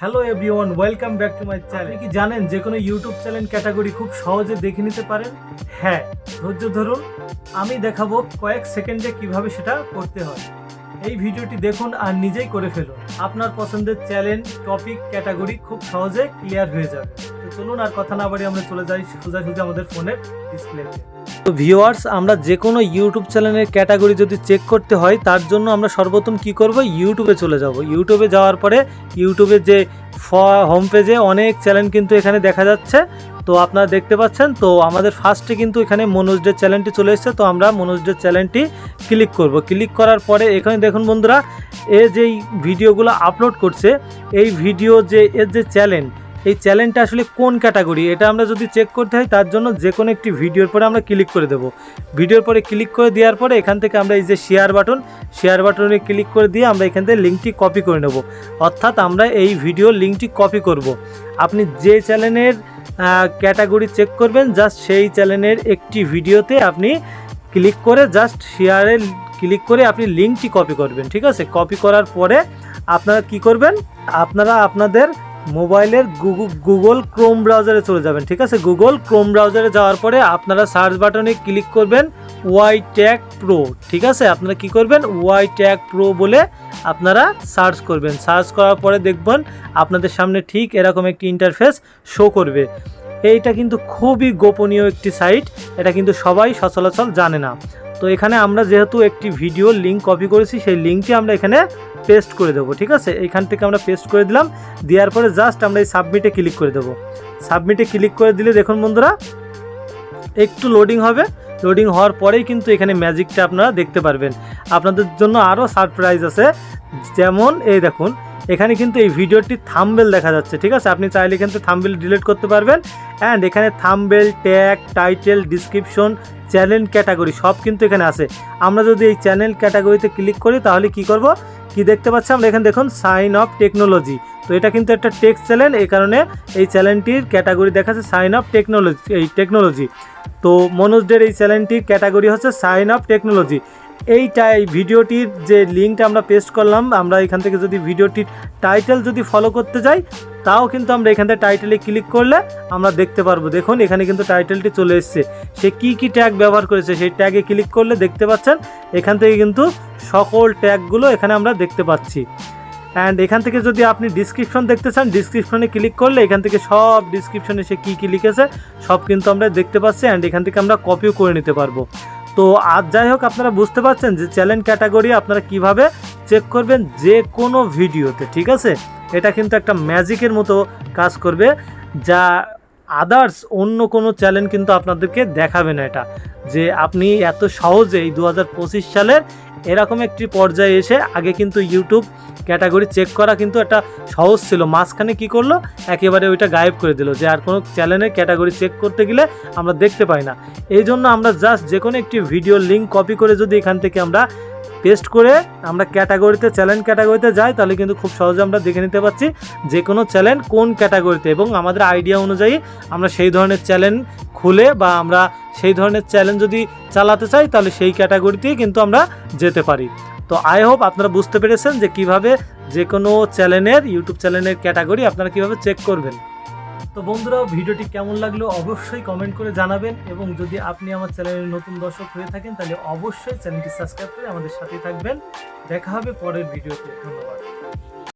Hello everyone welcome back to my channel আপনি কি জানেন যে কোনো ইউটিউব চ্যানেল ক্যাটাগরি খুব সহজে দেখে নিতে পারেন? হ্যাঁ ধৈর্য ধরুন, আমি দেখাবো কয়েক সেকেন্ডে কীভাবে সেটা করতে হয়। এই ভিডিওটি দেখুন আর নিজেই করে ফেলুন। আপনার পছন্দের চ্যানেল টপিক ক্যাটাগরি খুব সহজে ক্লিয়ার হয়ে যাবে। তো চলুন আর কথা না বাড়ি আমরা চলে যাই সোজাসুজি আমাদের ফোনের ডিসপ্লেতে তো ভিউয়ার্স আমরা যে কোনো ইউটিউব চ্যানেলের ক্যাটাগরি যদি চেক করতে হয়, তার জন্য আমরা সর্বপ্রথম কি করব? ইউটিউবে চলে যাব। ইউটিউবে যাওয়ার পরে ইউটিউবে যে হোম পেজে অনেক চ্যানেল কিন্তু এখানে দেখা যাচ্ছে। তো আপনারা দেখতে পাচ্ছেন, তো আমাদের ফার্স্টে কিন্তু এখানে মনোজ মনোজদের চ্যানেলটি চলে এসেছে। তো আমরা মনোজ মনোজদের চ্যানেলটি ক্লিক করব। ক্লিক করার পরে এখানে দেখুন বন্ধুরা, এ যেই ভিডিওগুলো আপলোড করছে, এই ভিডিও যে, এর যে চ্যানেল এই চ্যানেলটা আসলে কোন ক্যাটাগরি এটা আমরা যদি চেক করতে হয়, তার জন্য যে কোনো একটি ভিডিওর পরে আমরা ক্লিক করে দেবো। ভিডিওর পরে ক্লিক করে দেওয়ার পরে এখান থেকে আমরা এই যে শেয়ার বাটন শেয়ার বাটনে ক্লিক করে দিয়ে আমরা এখান থেকে লিঙ্কটি কপি করে নেব। অর্থাৎ আমরা এই ভিডিও লিঙ্কটি কপি করব। আপনি যে চ্যানেলের ক্যাটাগরি চেক করবেন জাস্ট সেই চ্যানেলের একটি ভিডিওতে আপনি ক্লিক করে জাস্ট শেয়ারে ক্লিক করে আপনি লিঙ্কটি কপি করবেন, ঠিক আছে? কপি করার পরে আপনারা কি করবেন? আপনারা আপনাদের মোবাইলের গুগল ক্রোম ব্রাউজারে চলে যাবেন, ঠিক আছে? গুগল ক্রোম ব্রাউজারে যাওয়ার পরে আপনারা সার্চ বাটনে ক্লিক করবেন ওয়াই ট্যাগ প্রো, ঠিক আছে? আপনারা কি করবেন? ওয়াই ট্যাগ প্রো বলে আপনারা সার্চ করবেন। সার্চ করার পরে দেখবেন আপনাদের সামনে ঠিক এরকম একটি ইন্টারফেস শো করবে। এইটা কিন্তু খুবই গোপনীয় একটি সাইট এটা কিন্তু সবাই সচলাচল জানে না। তো এখানে আমরা যেহেতু একটি ভিডিও লিঙ্ক কপি করেছি, সেই লিঙ্কটি আমরা এখানে পেস্ট করে দেবো, ঠিক আছে? এইখান থেকে আমরা পেস্ট করে দিলাম, দেওয়ার পরে জাস্ট আমরা এই সাবমিটে ক্লিক করে দেবো। সাবমিটে ক্লিক করে দিলে দেখুন বন্ধুরা, একটু লোডিং হবে। লোডিং হওয়ার পরেই কিন্তু এখানে ম্যাজিকটা আপনারা দেখতে পারবেন। আপনাদের জন্য আরও সারপ্রাইজ আছে, যেমন এই দেখুন, এখানে কিন্তু এই ভিডিওটি থামবেল দেখা যাচ্ছে, ঠিক আছে? আপনি চাইলে কিন্তু থামবেল ডিলিট করতে পারবেন। অ্যান্ড এখানে thumbnail tag title description channel category সব কিন্তু এখানে আছে। আমরা যদি এই চ্যানেল ক্যাটাগরিতে ক্লিক করি, তাহলে কি করব? কি দেখতে পাচ্ছি আমরা? এখানে দেখুন সাইন অফ টেকনোলজি তো এটা কিন্তু একটা টেক্স চ্যানেল এই কারণে এই চ্যানেলটির ক্যাটাগরি দেখাচ্ছে সাইন অফ টেকনোলজি এই টেকনোলজি তো মনোজদের এই চ্যানেলটির ক্যাটাগরি হচ্ছে সাইন অফ টেকনোলজি এইটা, এই ভিডিওটির যে লিঙ্কটা আমরা পেস্ট করলাম, আমরা এখান থেকে যদি ভিডিওটির টাইটেল যদি ফলো করতে যাই তাও কিন্তু আমরা এখান থেকে টাইটেলে ক্লিক করলে আমরা দেখতে পারব। দেখুন, এখানে কিন্তু টাইটেলটি চলে এসছে। সে কি কি ট্যাগ ব্যবহার করেছে, সেই ট্যাগে ক্লিক করলে দেখতে পাচ্ছেন, এখান থেকে কিন্তু সকল ট্যাগগুলো এখানে আমরা দেখতে পাচ্ছি। অ্যান্ড এখান থেকে যদি আপনি ডিসক্রিপশন দেখতে চান ডিসক্রিপশনে ক্লিক করলে এখান থেকে সব ডিসক্রিপশনে সে কী কী লিখেছে, সব কিন্তু আমরা দেখতে পাচ্ছি অ্যান্ড এখান থেকে আমরা কপিও করে নিতে পারব। তো আজ যাই হোক, আপনারা বুঝতে পারছেন যে চ্যানেল ক্যাটাগরি আপনারা কীভাবে চেক করবেন যে কোনো ভিডিওতে, ঠিক আছে? এটা কিন্তু একটা ম্যাজিকের মতো কাজ করবে, যা আদার্স অন্য কোনো চ্যানেল কিন্তু আপনাদেরকে দেখাবে না এটা। যে আপনি এত সহজেই দু হাজার পঁচিশ সালের এরকম একটি পর্যায়ে এসে আগে কিন্তু ইউটিউব ক্যাটাগরি চেক করা কিন্তু একটা সহজ ছিল। মাঝখানে কি করল? একেবারে ওইটা গায়েব করে দিল, যে আর কোনো চ্যানেলের ক্যাটাগরি চেক করতে গেলে আমরা দেখতে পাই না। এই জন্য আমরা জাস্ট যে কোনো একটি ভিডিও লিঙ্ক কপি করে যদি এখান থেকে আমরা পেস্ট করে আমরা ক্যাটাগরিতে চ্যানেল ক্যাটাগরিতে যাই, তাহলে কিন্তু খুব সহজে আমরা দেখে নিতে পারছি যে কোনো চ্যানেল কোন ক্যাটাগরিতে। এবং আমাদের আইডিয়া অনুযায়ী আমরা সেই ধরনের চ্যানেল খুলে বা আমরা সেই ধরনের চ্যানেল যদি চালাতে চাই, তাহলে সেই ক্যাটাগরিতেই কিন্তু আমরা যেতে পারি। তো আই হোপ আপনারা বুঝতে পেরেছেন যে কীভাবে যে কোনো চ্যানেলের ইউটিউব চ্যানেলের ক্যাটাগরি আপনারা কীভাবে চেক করবেন। তো বন্ধুরা, ভিডিওটি কেমন লাগল অবশ্যই কমেন্ট করে জানাবেন এবং যদি আপনি আমার চ্যানেলের নতুন দর্শক হয়ে থাকেন, তাহলে অবশ্যই চ্যানেলটি সাবস্ক্রাইব করে আমাদের সাথে থাকবেন। দেখা হবে পরের ভিডিওতে। ধন্যবাদ।